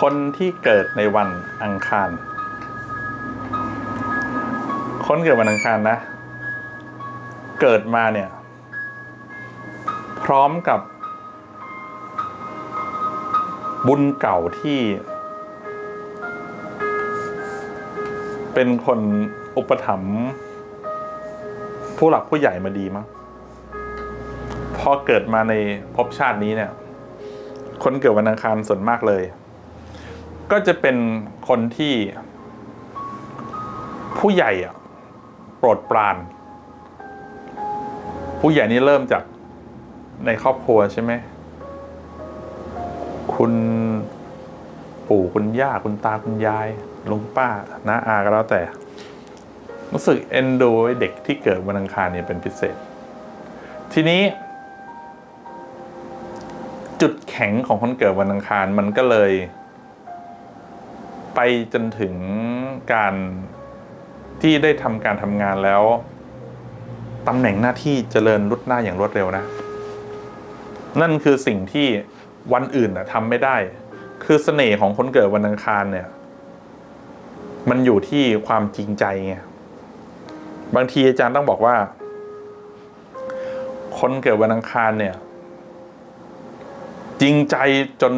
คนที่เกิดในวันอังคาร คนเกิดวันอังคารนะ เกิดมาเนี่ย พร้อมกับ บุญเก่าที่ เป็นคนอุปถัมภ์ผู้หลักผู้ใหญ่มาดีมั้งพอเกิดมาในภพชาตินี้เนี่ย คนเกิดวันอังคารส่วนมากเลย ก็จะเป็นคนที่ผู้ใหญ่อะโปรดปราน ผู้ใหญ่นี่เริ่มจากในครอบครัวใช่ไหม คุณปู่คุณย่าคุณตาคุณยายลุงป้าน้าอาก็แล้วแต่ รู้สึกเอ็นดูเด็กที่เกิดวันอังคารเนี่ยเป็นพิเศษ ทีนี้ จุดแข็งของคนเกิดวันอังคารมันก็เลย ไปจนถึงการที่ได้ทำการทำงานแล้วตำแหน่งหน้าที่เจริญรุดหน้าอย่างรวดเร็วนะ นั่นคือสิ่งที่วันอื่นนะทำไม่ได้ คือเสน่ห์ของคนเกิดวันอังคารเนี่ย มันอยู่ที่ความจริงใจไงบางทีอาจารย์ต้องบอกว่า คนเกิดวันอังคารเนี่ย จริงใจจน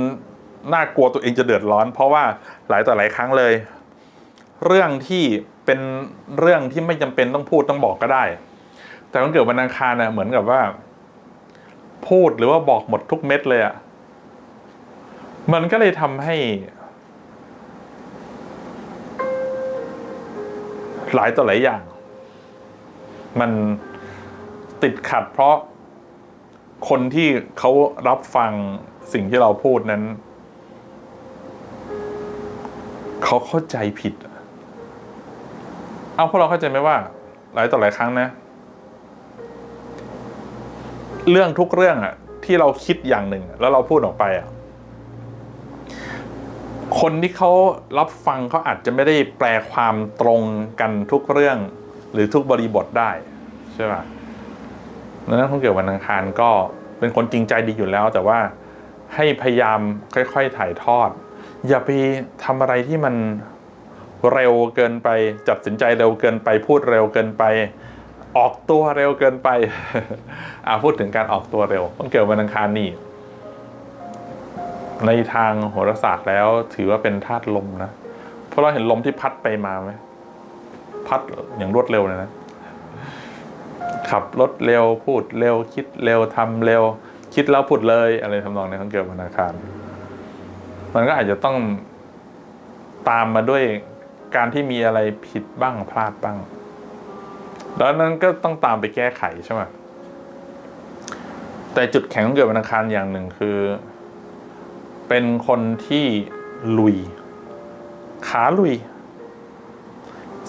น่ากลัวตัวเองจะเดือดร้อน เพราะว่าหลายต่อหลายครั้งเลย เรื่องที่เป็นเรื่องที่ไม่จำเป็นต้องพูดต้องบอกก็ได้ แต่คนเกิดวันอังคารน่ะเหมือนกับว่า พูดหรือว่าบอกหมดทุกเม็ดเลยอะ่ะมันก็เลยทำให้ หลายต่อหลายอย่าง มันติดขัดเพราะคนที่เขารับฟังสิ่งที่เราพูดนั้น เขาเข้าใจผิด เอาพวกเราเข้าใจไหมว่า หลายต่อหลายครั้งนะ เรื่องทุกเรื่องอะที่เราคิดอย่างหนึ่ง แล้วเราพูดออกไปอะคนที่เขารับฟังเขาอาจจะไม่ได้แปลความตรงกันทุกเรื่อง หรือทุกบริบทได้ ใช่ป่ะดังนั้นคนเกิดวันอังคารก็เป็นคนจริงใจดีอยู่แล้ว แต่ว่าให้พยายามค่อย ๆ ถ่ายทอด อย่าไปทำอะไรที่มันเร็วเกินไปตัดสินใจเร็วเกินไป พูดเร็วเกินไป ออกตัวเร็วเกินไปอ่าพูดถึงการออกตัวเร็วคนเกิดวันอังคารนี่ในทางโหราศาสตร์แล้วถือว่าเป็นธาตุลมนะเพราะเราเห็นลมที่พัดไปมาไหมพัดอย่างรวดเร็วเลยนะขับรถเร็วพูดเร็วคิดเร็วทำเร็ว คิดแล้วพูดเลยอะไรทำนองในคนเกิดวันอังคาร มันก็อาจจะต้องตามมาด้วยการที่มีอะไรผิดบ้างพลาดบ้าง แล้วนั้นก็ต้องตามไปแก้ไขใช่ไหมแต่จุดแข็งของเกิดวันอังคารอย่างหนึ่งคือ เป็นคนที่ลุย ขาลุย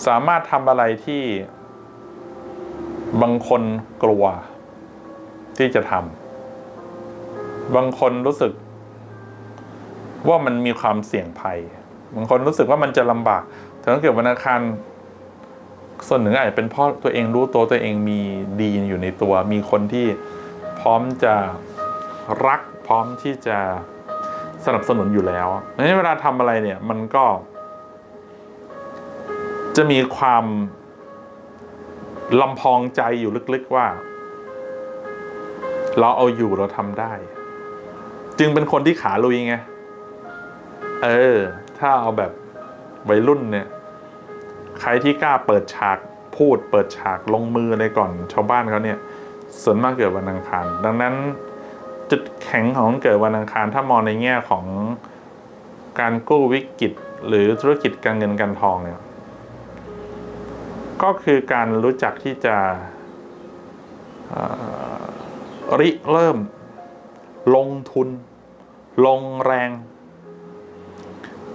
สามารถทำอะไรที่บางคนกลัวที่จะทำบางคนรู้สึก ว่ามันมีความเสี่ยงภัยบางคนรู้สึกว่ามันจะลำบากแต่ถ้าเกิดวันอังคารส่วนหนึ่งอาจจะเป็นเพราะตัวเองรู้ตัวตัวเองมีดีอยู่ในตัว มีคนที่พร้อมจะรักพร้อมที่จะสนับสนุนอยู่แล้วดังนั้นเวลาทำอะไรเนี่ยมันก็ จะมีความลำพองใจอยู่ลึกๆว่า เราเอาอยู่เราทำได้ จึงเป็นคนที่ขาลุยไง เออ ถ้าเอาแบบวัยรุ่นเนี่ย ใครที่กล้าเปิดฉากพูด เปิดฉากลงมือในก่อนชาวบ้านเขาเนี่ย ส่วนมากเกิดวันอังคาร ดังนั้นจุดแข็งของเกิดวันอังคารถ้ามองในแง่ของการกู้วิกฤตหรือธุรกิจการเงินการทองเนี่ย ก็คือการรู้จักที่จะริเริ่ม ลงทุน ลงแรง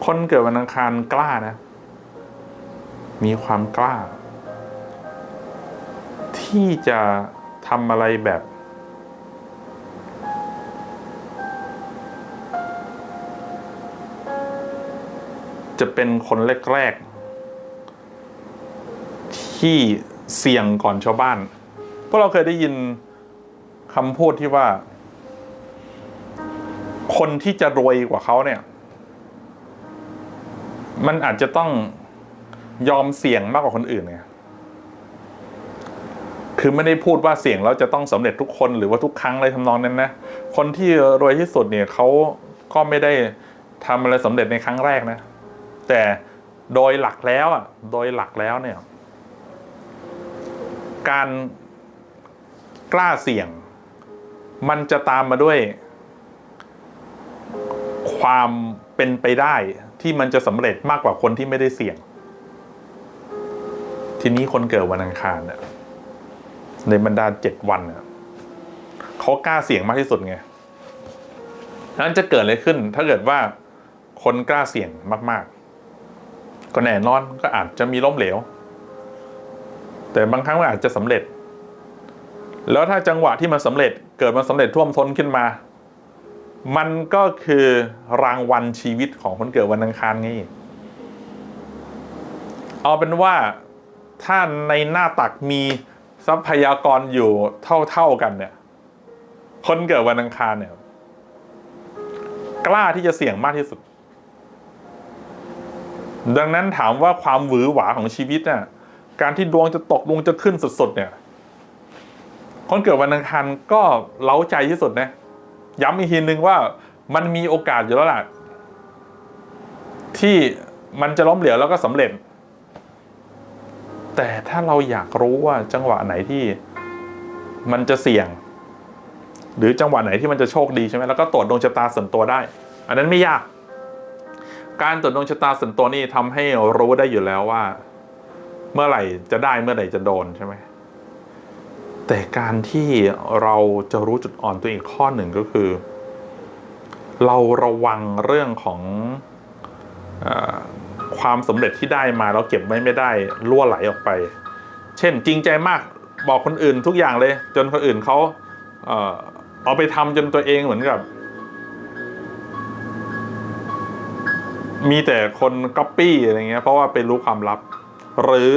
คนเกิดวันอังคารกล้านะ มีความกล้า ที่จะทำอะไรแบบ จะเป็นคนแรกๆ ที่เสี่ยงก่อนชาวบ้าน พวกเราเคยได้ยินคำพูดที่ว่า คนที่จะรวยกว่าเขาเนี่ย มันอาจจะต้องยอมเสี่ยงมากกว่าคนอื่นไงคือไม่ได้พูดว่าเสี่ยงแล้วจะต้องสำเร็จทุกคนหรือว่าทุกครั้งอะไรทำนองนั้นนะ คนที่รวยที่สุดเนี่ยเขาก็ไม่ได้ทำอะไรสำเร็จในครั้งแรกนะ แต่โดยหลักแล้วอะ โดยหลักแล้วเนี่ย การกล้าเสี่ยง มันจะตามมาด้วย ความเป็นไปได้ ที่มันจะสำเร็จมากกว่าคนที่ไม่ได้เสี่ยง ทีนี้คนเกิดวันอังคารเนี่ยในบรรดาเจ็ดวันเนี่ยเขากล้าเสี่ยงมากที่สุดไงนั้นจะเกิดอะไรขึ้น ถ้าเกิดว่าคนกล้าเสี่ยงมาก ๆ ก็แน่นอนก็อาจจะมีล้มเหลว แต่บางครั้งมันอาจจะสำเร็จ แล้วถ้าจังหวะที่มันสำเร็จ เกิดมันสำเร็จท่วมท้นขึ้นมา มันก็คือรางวัลชีวิตของคนเกิดวันอังคารไงเอาเป็นว่าถ้าในหน้าตักมีทรัพยากรอยู่เท่าๆกันเนี่ย คนเกิดวันอังคารเนี่ย กล้าที่จะเสี่ยงมากที่สุด ดังนั้นถามว่าความหวือหวาของชีวิตน่ะการที่ดวงจะตกดวงจะขึ้นสดๆเนี่ย คนเกิดวันอังคารก็เล้าใจที่สุดนะ ย้ำอีกทีนึงว่ามันมีโอกาสอยู่แล้วล่ะที่มันจะล้มเหลวแล้วก็สำเร็จ แต่ถ้าเราอยากรู้ว่าจังหวะไหนที่มันจะเสี่ยง หรือจังหวะไหนที่มันจะโชคดีใช่ไหมแล้วก็ตรวจดวงชะตาส่วนตัวได้ อันนั้นไม่ยาก การตรวจดวงชะตาส่วนตัวนี่ทำให้รู้ได้อยู่แล้วว่า เมื่อไหร่จะได้เมื่อไหร่จะโดนใช่ไหม แต่การที่เราจะรู้จุดอ่อนตัวเองข้อหนึ่งก็คือ เราระวังเรื่องของอความสำเร็จที่ได้มาแล้วเก็บไว้ไม่ได้ล่วไหลออกไป เช่นจริงใจมากบอกคนอื่นทุกอย่างเลย จนคนอื่นเขาเอ่อเอาไปทำจนตัวเองเหมือนกับ มีแต่คนก๊อปปี้อะไรเงี้ยเพราะว่าไปรู้ความลับ หรือ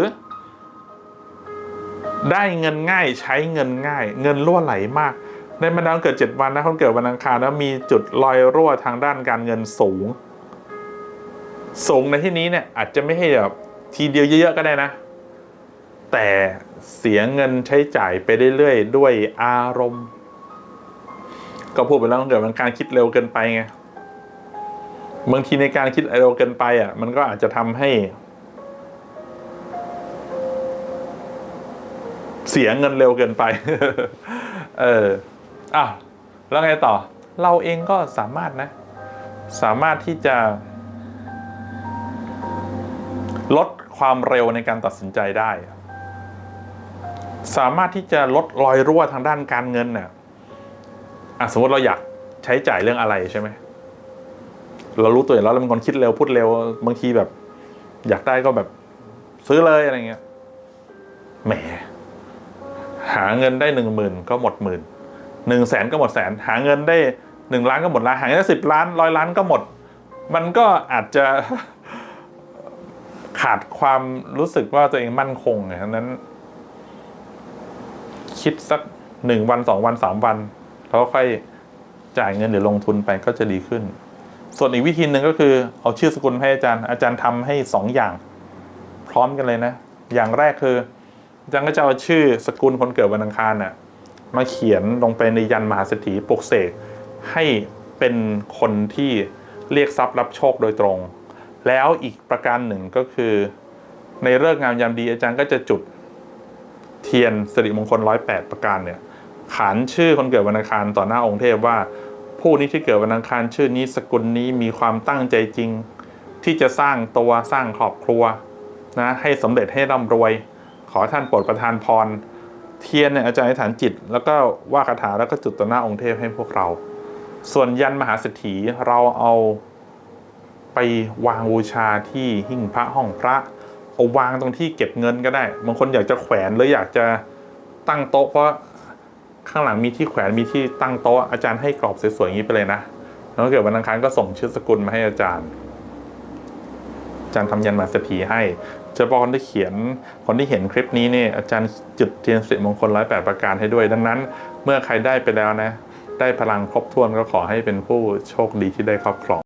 ได้เงินง่ายใช้เงินง่าย เงินรั่วไหลมาก ในบรรดาคนเกิด 7 วันนะคนเกิดวันอังคารแล้วมีจุดลอยรั่วทางด้านการเงินสูง สูงในที่นี้เนี่ยอาจจะไม่ให้แบบทีเดียวเยอะๆก็ได้นะ แต่เสียเงินใช้จ่ายไปเรื่อยๆด้วยอารมณ์ ก็พูดไปแล้วคนเกิดวันอังคารคิดเร็วเกินไปไงบางทีในการคิดเร็วเกินไปอะมันก็อาจจะทำให้ เสียเงินเร็วเกินไป เอออะแล้วไงต่อ เราเองก็สามารถนะ สามารถที่จะ ลดความเร็วในการตัดสินใจได้ สามารถที่จะลดรอยรั่วทางด้านการเงินเน่ะอะสมมติเราอยากใช้จ่ายเรื่องอะไรใช่ไหม เรารู้ตัวอยู่แล้วเราเป็นคนคิดเร็วพูดเร็ว บางทีแบบ อยากได้ก็แบบซื้อเลยอะไรเงี้ย แหม หาเงินได้หนึ่งหมื่นก็หมดหมื่นหนึ่งแสนก็หมดแสน หาเงินได้หนึ่งล้านก็หมดล้านหาเงินได้สิบล้านร้อยล้านก็หมด มันก็อาจจะขาดความรู้สึกว่าตัวเองมั่นคงไงนั้น คิดสักหนึ่งวันสองวันสามวันแล้วค่อยจ่ายเงินหรือลงทุนไปก็จะดีขึ้น ส่วนอีกวิธีหนึ่งก็คือ เอาชื่อสกุลให้อาจารย์ อาจารย์ทำให้สองอย่าง พร้อมกันเลยนะ อย่างแรกคือ อาจารย์ก็จะเอาชื่อสกุลคนเกิดวันอังคารน่ะมาเขียนลงไปในยันมหาเศรษฐีปลุกเสกให้เป็นคนที่เรียกทรัพย์รับโชคโดยตรง แล้วอีกประการหนึ่งก็คือ ในเลิกงามยามดีอาจารย์ก็จะจุดเทียนสิริมงคลร้อยแปดประการเนี่ยขานชื่อคนเกิดวันอังคารต่อหน้าองค์เทพว่า ผู้นี้ที่เกิดวันอังคารชื่อนี้สกุลนี้มีความตั้งใจจริง ที่จะสร้างตัวสร้างครอบครัวนะให้สำเร็จให้ร่ำรวย ขอท่านโปรดประทานพร เทียนเนี่ยอาจารย์อธิษฐานจิต แล้วก็ว่าคาถาแล้วก็จุดต่อหน้าองค์เทพให้พวกเรา ส่วนยันมหาเศรษฐีเราเอาไปวางบูชาที่หิ้งพระห้องพระเอาวางตรงที่เก็บเงินก็ได้ บางคนอยากจะแขวนหรืออยากจะตั้งโต๊ะ เพราะข้างหลังมีที่แขวนมีที่ตั้งโต๊ะอาจารย์ให้กรอบสวยๆอย่างนี้ไปเลยนะแล้วเกิดวันอังคารก็ส่งชื่อสกุลมาให้อาจารย์ อาจารย์ทำยันมหาเศรษฐีให้ เฉพาะคนที่เขียนคนที่เห็นคลิปนี้เนี่ยอาจารย์จุดเทียนสิริมงคลร้อยแปดประการให้ด้วย ดังนั้น เมื่อใครได้ไปแล้วนะ ได้พลังครบถ้วนก็ขอให้เป็นผู้โชคดีที่ได้ครอบครอง